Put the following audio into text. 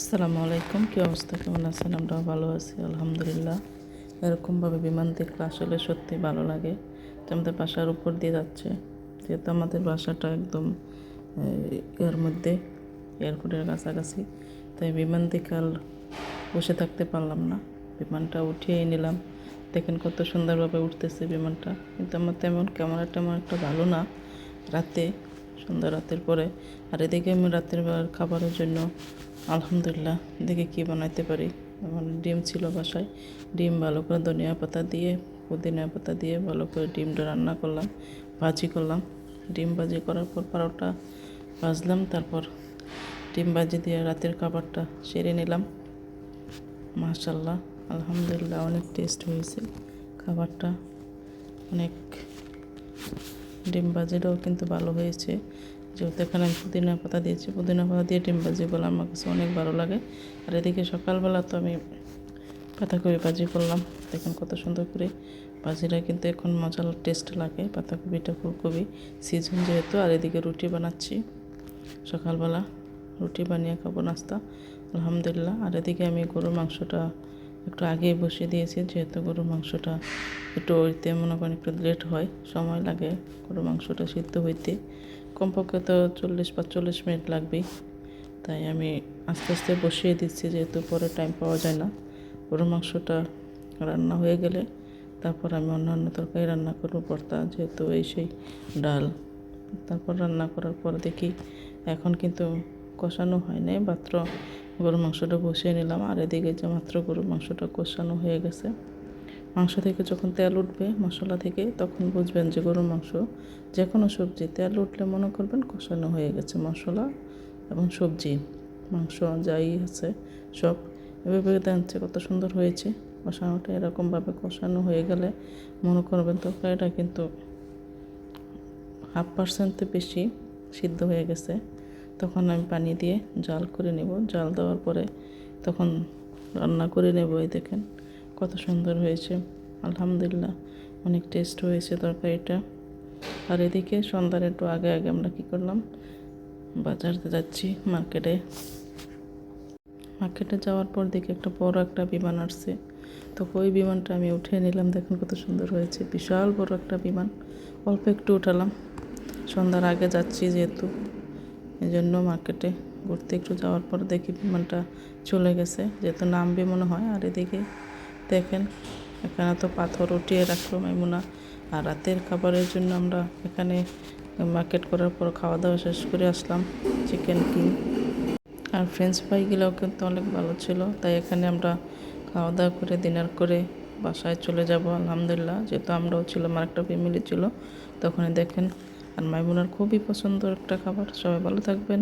আসসালামু আলাইকুম, কী অবস্থা? কেমন আছেন? আমরাও ভালো আছি, আলহামদুলিল্লাহ। এরকমভাবে বিমান দেখলে আসলে সত্যি ভালো লাগে। যে আমাদের বাসার উপর দিয়ে যাচ্ছে। যেহেতু আমাদের বাসাটা একদম এর মধ্যে, এয়ারপোর্টের কাছাকাছি, তাই বিমান দেখে আর বসে থাকতে পারলাম না। বিমানটা উঠিয়েই নিলাম। দেখেন কত সুন্দরভাবে উঠতেছে বিমানটা। কিন্তু আমার তেমন ক্যামেরা তেমন একটা ভালো না রাতে, সন্ধ্যা রাতের পরে। আর এদিকে আমি রাতের খাবারের জন্য আলহামদুলিল্লাহ, দেখে কী বানাইতে পারি। আমার ডিম ছিল বাসায়, ডিম ভালো করে ধনিয়া পাতা দিয়ে, পুদিনা পাতা দিয়ে ভালো করে ডিমটা রান্না করলাম, ভাজি করলাম। ডিম ভাজি করার পর পারোটা ভাজলাম, তারপর ডিম ভাজি দিয়ে রাতের খাবারটা সেরে নিলাম। মাশাল্লাহ আলহামদুলিল্লাহ অনেক টেস্ট হয়েছে খাবারটা। অনেক ডিম ভাজিটাও কিন্তু ভালো হয়েছে। যেহেতু এখানে আমি পুদিনা পাতা দিয়েছি। পুদিনা পাতা দিয়ে ডিম ভাজিগুলো আমার কাছে অনেক ভালো লাগে। আর এদিকে সকালবেলা তো আমি পাতাকপি ভাজি করলাম। দেখেন কত সুন্দর করে ভাজিটা কিন্তু এখন মজার টেস্ট লাগে। পাতাকপিটা ফুলকপি সিজন যেহেতু, আর এদিকে রুটি বানাচ্ছি। সকালবেলা রুটি বানিয়ে খাব নাস্তা, আলহামদুলিল্লাহ। আর এদিকে আমি গরুর মাংসটা একটু আগেই বসিয়ে দিয়েছি, যেহেতু গরুর মাংসটা একটু হইতে মনে করেন একটু লেট হয়, সময় লাগে গরুর মাংসটা সিদ্ধ হইতে। কমপক্ষে তো চল্লিশ পাঁচচল্লিশ মিনিট লাগবেই। তাই আমি আস্তে আস্তে বসিয়ে দিচ্ছি, যেহেতু পরে টাইম পাওয়া যায় না। গরুর মাংসটা রান্না হয়ে গেলে তারপর আমি অন্যান্য তরকারি রান্না করব, ভর্তা যেহেতু এই সেই ডাল। তারপর রান্না করার পর দেখি এখন কিন্তু কষানো হয় নাই, মাত্র গরুর মাংসটা বসিয়ে নিলাম। আর এদিকে যে মাত্র গরুর মাংসটা কষানো হয়ে গেছে, মাংস থেকে যখন তেল উঠবে মশলা থেকে, তখন বুঝবেন যে গরুর মাংস যে কোনো সবজি, তেল উঠলে মনে করবেন কষানো হয়ে গেছে মশলা এবং সবজি, মাংস যাই আছে সব। এভাবে দেখছে কত সুন্দর হয়েছে। কষানোটা এরকমভাবে কষানো হয়ে গেলে মনে করবেন তরকারিটা কিন্তু হাফ পার্সেন্টে বেশি সিদ্ধ হয়ে গেছে। তখন আমি পানি দিয়ে জাল করে নেব। জাল দেওয়ার পরে তখন রান্না করে নেব, এই দেখেন কত সুন্দর হয়েছে। আলহামদুলিল্লাহ, অনেক টেস্ট হয়েছে তরকারিটা। আর এদিকে সন্ধ্যার একটু আগে আগে আমরা কী করলাম? বাজারতে যাচ্ছি মার্কেটে। মার্কেটে যাওয়ার পর দেখি একটা বড় একটা বিমান আসছে। তো ওই বিমানটা আমি উঠে নিলাম, দেখুন কত সুন্দর হয়েছে। বিশাল বড় একটা বিমান। অল্প একটু উঠালাম। সন্ধ্যার আগে যাচ্ছি যেহেতু। এই জন্য মার্কেটে ঘুরতে একটু যাওয়ার পর দেখি বিমানটা চলে গেছে। যেহেতু নামবে মনে হয়, আর এদিকে দেখেন এখানে তো পাথর উঠিয়ে রাখল মাইমুনা। আর রাতের খাবারের জন্য আমরা এখানে মার্কেট করার পর খাওয়া দাওয়া শেষ করে আসলাম চিকেন কিং আর ফ্রেঞ্চ ফ্রাইগুলোও কিন্তু অনেক ভালো ছিল, তাই এখানে আমরা খাওয়া দাওয়া করে ডিনার করে বাসায় চলে যাব, আলহামদুলিল্লাহ। যেহেতু আমরাও ছিলাম আর একটা ফ্যামিলি ছিল তখন দেখেন আর মাইমুনার খুবই পছন্দের একটা খাবার। সবাই ভালো থাকবেন।